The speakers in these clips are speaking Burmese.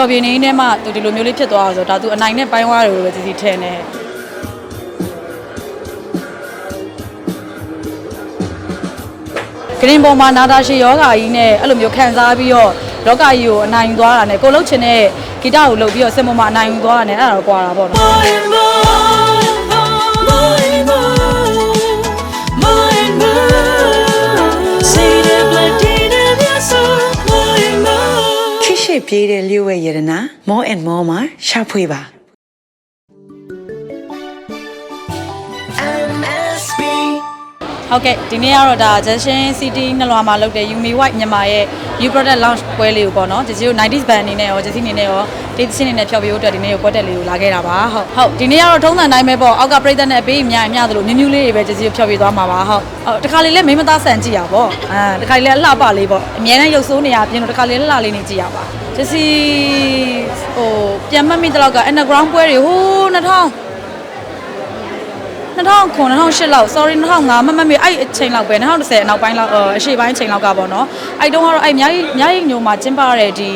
ျော်ပြနေနေမှသူဒီလိုမျိုးလေးဖြစ်သွားအောင်ဆိုတော့ဒါသူအနိုင်နဲ့ပိုင်းသွားတယ်လို့ပဲစီစီထင်တယ်ဂရင်းပေါ်မှာနာတာရှည်ယောဂါကြီးနဲ့အဲ့လိုမျိုးခံစားပြီးတော့လောကကြီးကိုအနိုင်သွားတာနဲ့ကိုလှုပ်ချင်တဲ့ဂီတကိုလှုပ်ပြီးတော့စင်ပေါ်မှာအနိုင်ယူသွားတာနဲ့အဲ့ဒါတော့ကွာတာပေါ့နော် ပြေးတဲ့လျှို့ဝဲရတနာ more and more မှာရှာဖွေပါ ဟုတ်ကဲ့ဒီနေ့ကတော့ဒါ Junction City နှလွာမှာလုပ်တဲ့ Yumi White မြန်မာရဲ့ new product launch ပွဲလေးကိုပေါ့နော်ဂျစီတို့ 90s band အနေနဲ့ရောဂျစီအနေနဲ့ရောဒေသချင်းအနေနဲ့ဖျော်ပြဖို့အတွက်ဒီနေ့ကိုပွဲတက်လေးကိုလာခဲ့တာပါဟုတ်ဟုတ်ဒီနေ့ကတော့ထုံးစံတိုင်းပဲပေါ့အောက်ကပြိသက်နဲ့အပေးအများအများသလိုမြူးမြူးလေးတွေပဲဂျစီတို့ဖျော်ပြသွားမှာပါဟုတ်ဟုတ်တခါလေးလည်းမိမသားဆန်ကြည့်ရပါပေါ့အာတခါလေးလည်းအလှပလေးပေါ့အများနဲ့ရုပ်ဆိုးနေရပြင်တော့တခါလေးလည်းလှလေးနေကြည့်ရပါဂျစီဟိုပြန်မှတ်မိတဲ့လောက်က underground ပွဲတွေဟိုး2000 2009 2008လောက် sorry 2005မမမေအဲ့အချိန်လောက်ပဲ2010အနောက်ပိုင်းလောက်အရှေ့ပိုင်းအချိန်လောက်ကပေါ့နော်အဲ့တုန်းကတော့အဲ့အများကြီးအများကြီးညိုမှာကျင်းပရတဲ့ဒီ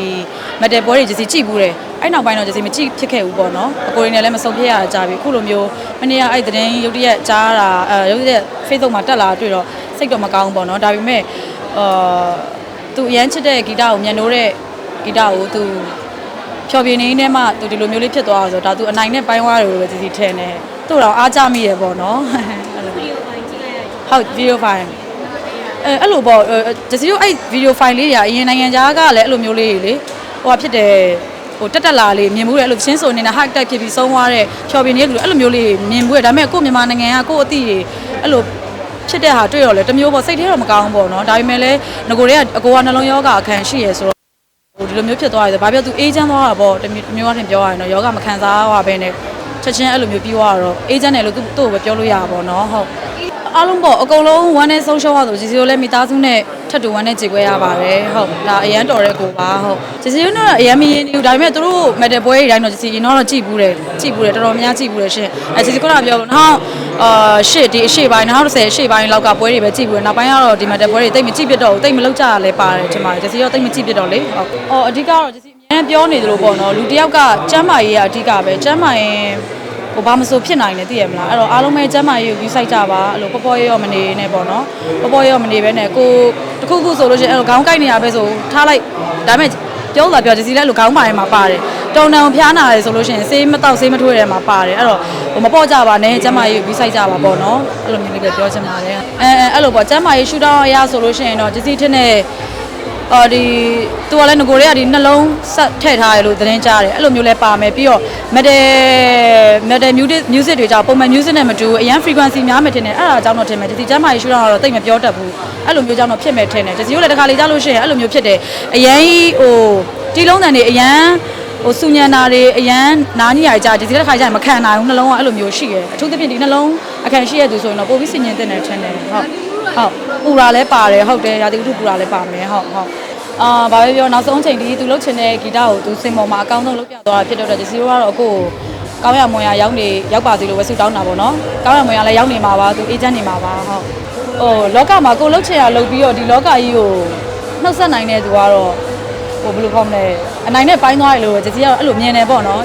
မက်တယ်ပွဲတွေဂျစီကြည့်ဘူးတယ်အဲ့နောက်ပိုင်းတော့ဂျစီမကြည့်ဖြစ်ခဲ့ဘူးပေါ့နော်အကိုရင်းနဲ့လည်းမစုံဖြစ်ရတာကြာပြီခုလိုမျိုးမနေ့ကအဲ့သတင်းရုပ်တရက်ကြားတာအဲရုပ်တရက် Facebook မှာတက်လာတွေ့တော့စိတ်တော့မကောင်းဘူးပေါ့နော်ဒါပေမဲ့အာသူအရန်ချစ်တဲ့ဂီတကိုမြန်နိုးတဲ့ဂီတကိုသူဖြော်ပြနေနေမှသူဒီလိုမျိုးလေးဖြစ်သွားအောင်ဆိုတော့ဒါသူအနိုင်နဲ့ပိုင်းသွားတယ်လို့ပဲစီစီထင်တယ် သူ့တော့အားကြမိရပေါ့နော်အဲ့လိုဗီဒီယိုဖိုင်ကြည့်လိုက်ရဟုတ်ဗီဒီယိုဖိုင်အဲအဲ့လိုပေါ့ဂျစီတို့အဲ့ဗီဒီယိုဖိုင်လေးတွေကအရင်နိုင်ငံခြားကလည်းအဲ့လိုမျိုးလေးတွေလေဟိုကဖြစ်တယ်ဟိုတက်တက်လာလေးမြင်မှုတယ်အဲ့လိုချင်းဆိုနေတာ hack type ဖြစ်ပြီးဆုံးသွားတဲ့ဖြော်ပြနေတဲ့လူအဲ့လိုမျိုးလေးမြင်မှုတယ်ဒါပေမဲ့ကို့မြန်မာနိုင်ငံကကို့အသည့်တွေအဲ့လိုဖြစ်တဲ့ဟာတွေ့တော့လေတမျိုးပေါ့စိတ်ထဲတော့မကောင်းဘူးပေါ့နော်ဒါပေမဲ့လည်းငကိုတွေကအကိုကနှလုံးရောဂါအခံရှိရဆိုတော့ဟိုဒီလိုမျိုးဖြစ်သွားတယ်ဆိုဘာပြောသူအေးချမ်းသွားတာပေါ့တမျိုးတမျိုးအထင်ပြောရရင်တော့ယောဂမခံစားရပါဘဲနဲ့ ချက်ချင်းအဲ့လိုမျိုးပြီးသွားတော့အေးချမ်းတယ်လို့သူ့သူ့ကိုပဲပြောလို့ရတာပေါ့နော်ဟုတ်အားလုံးပေါ့အကုန်လုံးဝမ်းနဲ့ဆုံးရှုံးရဆိုဂျီစီကိုလည်းမိသားစုနဲ့ထပ်တူဝမ်းနဲ့ကြေခွဲရပါတယ်ဟုတ်ဒါအရန်တော်တဲ့ကိုပါဟုတ်ဂျီစီတို့ကအရန်မရင်နေဘူးဒါပေမဲ့သူတို့မက်တယ်ပွဲတွေတိုင်းတော့ဂျီစီရင်တော့ကြည့်ဘူးတယ်ကြည့်ဘူးတယ်တော်တော်များကြည့်ဘူးတယ်ရှင်အဲဂျီစီကပြောလို့နောက်အာရှစ်ဒီအရှေ့ပိုင်း2010အရှေ့ပိုင်းလောက်ကပွဲတွေပဲကြည့်ဘူးတယ်နောက်ပိုင်းကတော့ဒီမက်တယ်ပွဲတွေတိတ်မကြည့်ပြတော့ဘူးတိတ်မလောက်ကြရလဲပါတယ်ထင်ပါတယ်ဂျီစီရောတိတ်မကြည့်ပြတော့လေဟုတ်အော်အဓိကတော့ဂျီစီ အများပြောနေသလိုပေါ့နော်လူတစ်ယောက်ကကျမ်းမာရေးကအဓိကပဲကျမ်းမာရင်ဟိုဘာမဆိုဖြစ်နိုင်တယ်သိရမလားအဲ့တော့အားလုံးပဲကျမ်းမာရေးကိုယူဆိုင်ကြပါအဲ့လိုပေါ်ပေါ်ရောရောမနေနဲ့ပေါ့နော်ပေါ်ပေါ်ရောရောမနေပဲနဲ့ကိုတခုခုဆိုလို့ရှိရင်အဲ့လိုခေါင်းကိုက်နေရပဲဆိုထားလိုက်ဒါပေမဲ့ပြောလာပြောဒီစီလည်းအဲ့လိုခေါင်းပါထဲမှာပါတယ်တုံတန်ဖျားနာတယ်ဆိုလို့ရှိရင်ဆေးမတောက်ဆေးမထွေးတယ်မှာပါတယ်အဲ့တော့ဟိုမပေါ့ကြပါနဲ့ကျမ်းမာရေးကိုယူဆိုင်ကြပါပေါ့နော်အဲ့လိုမျိုးလေးပဲပြောချင်ပါတယ်အဲအဲအဲ့လိုပေါ့ကျမ်းမာရေးရှူတောင်းအရာဆိုလို့ရှိရင်တော့ဒီစီထင်းနဲ့ အော်ဒီသူကလည်းငကိုတွေကဒီနှလုံးဆက်ထည့်ထားရလို့သတင်းကြားတယ်အဲ့လိုမျိုးလဲပါမယ်ပြီးတော့မက်တယ်မက်တယ် music music တွေကြောင့်ပုံမှန် music နဲ့မတူဘူးအရန် frequency များမယ်ထင်တယ်အဲ့ဒါကြောင့်တော့ထင်မယ်ဒီကျမ်းမာရေးရှူတော့တော့တိတ်မပြောတတ်ဘူးအဲ့လိုမျိုးကြောင့်တော့ဖြစ်မယ်ထင်တယ်ဒီစီကိုလည်းတစ်ခါလေကြားလို့ရှိရင်အဲ့လိုမျိုးဖြစ်တယ်အရန်ကြီးဟိုတီးလုံးတန်တွေအရန်ဟိုစူညံနာတွေအရန်နားညရကြဒီစီတစ်ခါကျရင်မခံနိုင်ဘူးနှလုံးကအဲ့လိုမျိုးရှိတယ်အထူးသဖြင့်ဒီနှလုံးအခန့်ရှိရသူဆိုရင်တော့ပိုပြီးစင်ញင်တဲ့တယ်ထင်တယ်ဟုတ် ဟုတ်ပူရာလည်းပါတယ်ဟုတ်တယ်ရာသီဥတုပူရာလည်းပါမယ်ဟုတ်ဟုတ်အာဘာပဲပြောနောက်ဆုံးအချိန်ဒီသူလှုပ်ချင်တဲ့ဂီတကိုသူစင်ပေါ်မှာအကောင်းဆုံးလုပ်ပြသွားတာဖြစ်တော့ဒီစီကတော့အခုကိုကောင်းရမွန်ရရောက်နေရောက်ပါစေလို့ပဲဆုတောင်းတာပေါ့နော်ကောင်းရမွန်ရလည်းရောက်နေမှာပါသူအေဂျင့်နေမှာပါဟုတ်ဟိုလောကမှာကိုလှုပ်ချင်ရလှုပ်ပြီးတော့ဒီလောကကြီးကိုနှုတ်ဆက်နိုင်တဲ့သူကတော့ဟိုဘယ်လိုခေါ်မလဲအနိုင်နဲ့ပိုင်းသွားရလို့ဂျစီကတော့အဲ့လိုမြင်နေပေါ့နော်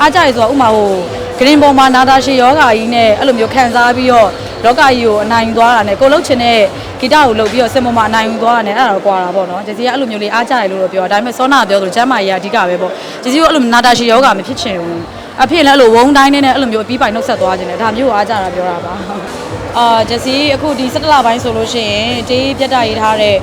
အားကြရဆိုတော့ဥမာဟိုဂရင်းပေါ်မှာနာတာရှည်ယောဂါကြီးနဲ့အဲ့လိုမျိုးခံစားပြီးတော့ လောကကြီးကိုအနိုင်ယူသွားတာနဲ့ကိုလှုပ်ချင်တဲ့ဂီတကိုလှုပ်ပြီးတော့စင်ပေါ်မှာအနိုင်ယူသွားတာနဲ့အဲ့ဒါတော့ကွာတာပေါ့နော်ဂျစီကအဲ့လိုမျိုးလေးအားကြရလို့တော့ပြောတာဒါပေမဲ့စောနာပြောသလိုကျမ်းမာရေးကအဓိကပဲပေါ့ဂျစီကအဲ့လိုနာတာရှည်ယောဂါမဖြစ်ချင်ဘူးအဖြစ်လည်းအဲ့လိုဝုန်းတိုင်းနဲ့အဲ့လိုမျိုးအပြီးပိုင်နှုတ်ဆက်သွားခြင်းနဲ့ဒါမျိုးကိုအားကြတာပြောတာပါအာဂျစီအခုဒီ17လပိုင်းဆိုလို့ရှိရင်တေးပြတ်တာရေးထားတဲ့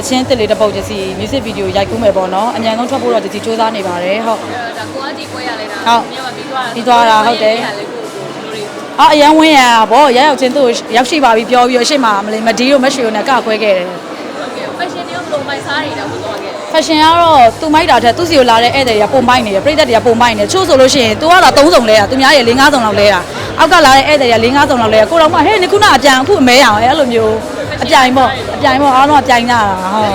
အချင်းတစ်လေးတစ်ပုတ်ဂျစီ music video ရိုက်ကူးမယ်ပေါ့နော်အမြန်ဆုံးထွက်ဖို့တော့ဂျစီစူးစမ်းနေပါတယ်ဟုတ်ဒါကိုကဒီပွဲရလိုက်တာဟုတ်မြေမှာပြီးသွားတာပြီးသွားတာဟုတ်တယ်လေကိုကိုလိုတွေ အာအရန်ဝင်းရဗောရရောက်ချင်းသူ့ကိုရောက်ရှိပါပြီပြောပြီးတော့ရှေ့မှာမလေးမဒီကိုမရှိကိုနဲ့ကခွဲခဲ့တယ်ဟုတ်ကဲ့ fashion တွေဘယ်လိုမိုက်စားတွေတော့မသွားခဲ့ fashion ကတော့သူမိုက်တာထက်သူ့စီကိုလာတဲ့ဧည့်သည်တွေကပုံမိုက်နေတယ်ပြိသက်တွေကပုံမိုက်နေတယ်ချို့ဆိုလို့ရှိရင် तू ကလာ3စုံလဲတာသူများတွေ4 5စုံလောက်လဲတာအောက်ကလာတဲ့ဧည့်သည်တွေက4 5စုံလောက်လဲကိုတော့မှဟဲ့ခုနအပြန်အခုအမဲအောင်အဲ့လိုမျိုးအပြိုင်ပေါ့အပြိုင်ပေါ့အားလုံးကပြိုင်ကြတာဟုတ်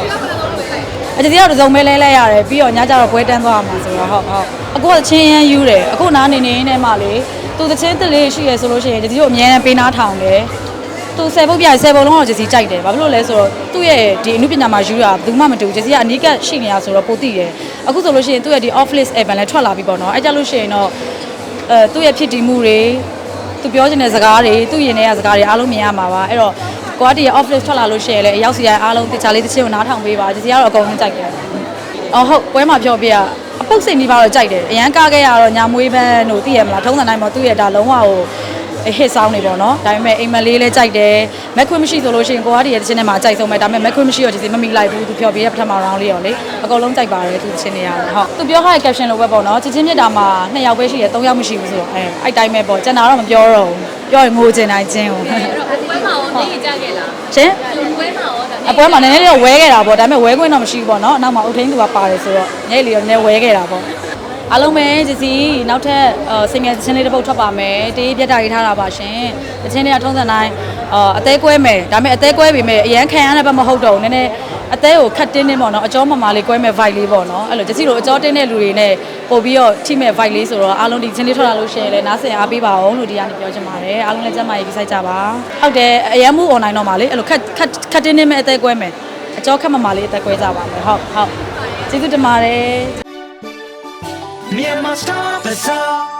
အတတိယတော့စုံမဲလဲလဲရတယ်ပြီးတော့ညကျတော့ပွဲတန်းသွားမှာဆိုတော့ဟုတ်ဟုတ်အခုကချင်းရမ်းယူတယ်အခုနားနေနေနေမှလေ သူတချင်းတလေးရှိရဆိုလို့ရှိရင်ဒီလိုအမြဲတမ်းပေးနာထောင်တယ်သူ10ပုတ်ပြ10ပုံလုံးတော့ဂျက်စီကြိုက်တယ်ဘာဖြစ်လို့လဲဆိုတော့သူ့ရဲ့ဒီအမှုပညာမှာယူတာဘယ်သူမှမတူဘူးဂျက်စီကအနီးကပ်ရှိနေတာဆိုတော့ပိုသိတယ်အခုဆိုလို့ရှိရင်သူ့ရဲ့ဒီ off list evan လည်းထွက်လာပြီပေါ့နော်အဲကြလို့ရှိရင်တော့အဲသူ့ရဲ့ဖြစ်တည်မှုတွေသူပြောချင်တဲ့စကားတွေသူ့ရင်ထဲကစကားတွေအားလုံးမြင်ရမှာပါအဲ့တော့ကွာတီရဲ့ off list ထွက်လာလို့ရှိရင်လည်းအရောက်စီရအားလုံးတခြားလေးတစ်ချက်ကိုနားထောင်ပေးပါဂျက်စီကတော့အကုန်လုံးကြိုက်တယ်အော်ဟုတ်ပွဲမှာပြောပြရအ ပုတ်စိတ်နေပါတော့ကြိုက်တယ်အရန်ကားခဲ့ရတော့ညာမွေးပန်းတို့သိရမလားထုံးစံတိုင်းမှာသူ့ရဲ့ဒါလုံးဝဟိုဟစ်ဆောင်းနေပေါ့နော်ဒါပေမဲ့အိမ်မလေးလည်းကြိုက်တယ်မက်ခွင့်မရှိဆိုလို့ရှိရင်ကိုကတည်းကတစ်ချင်းထဲမှာကြိုက်ဆုံးပဲဒါပေမဲ့မက်ခွင့်မရှိတော့ဒီစီမမိလိုက်ဘူးသူပြောပြရပထမ round လေးရောလေအကုန်လုံးကြိုက်ပါတယ်သူချင်းနေရတယ်ဟုတ်သူပြောထားတဲ့ caption လိုပဲပေါ့နော်ချစ်ချင်းမြတ်တာမှာ2ယောက်ပဲရှိတယ်3ယောက်မရှိဘူးဆိုတော့အဲအဲ့တိုင်းပဲပေါ့ကျန်တာတော့မပြောတော့ဘူးပြောရင်ငိုချင်တိုင်းချင်းကိုအဲ့တော့ပွဲမှာရောနေကြခဲ့လားရှင်ပွဲမှာရောဒါ အပွဲမှာနည်းနည်းတော့ဝဲခဲ့တာပေါ့ဒါပေမဲ့ဝဲခွင့်တော့မရှိဘူးပေါ့နော်နောက်မှာအုတ်ထင်းသူကပါတယ်ဆိုတော့ညလေးတော့နည်းနည်းဝဲခဲ့တာပေါ့အားလုံးပဲဂျစီနောက်ထပ်စိတ်ငယ်ချင်းလေးတစ်ပုတ်ထွက်ပါမယ်တေးပြတ်တာရေးထားတာပါရှင်တချင်းတွေကထုံးစံတိုင်းအသေးကွဲမယ်ဒါပေမဲ့အသေးကွဲပေမဲ့အရန်ခံရတဲ့ဘက်မဟုတ်တော့ဘူးနည်းနည်း အသေးကိုခတ်တင်းနေပေါ့နော်အကျောမမလေးကွဲမဲ့ vibe လေးပေါ့နော်အဲ့လိုဂျစီတို့အကျောတင်းတဲ့လူတွေနဲ့ပို့ပြီးတော့ထိမဲ့ vibe လေးဆိုတော့အားလုံးဒီချင်းလေးထွက်လာလို့ရှိရင်လည်းနားဆင်အားပေးပါအောင်လို့ဒီကနေပြောချင်ပါတယ်အားလုံးလည်းကျမ်းမာရေးပြီးဆိုင်ကြပါဟုတ်တယ်အရန်မှု online တော့မှာလေအဲ့လိုခတ်ခတ်ခတ်တင်းနေမဲ့အသေးကွဲမယ်အကျောခက်မမလေးအသက်ကွဲကြပါမယ်ဟုတ်ဟုတ်ကျေးဇူးတင်ပါတယ် Myanmar Star Bazaar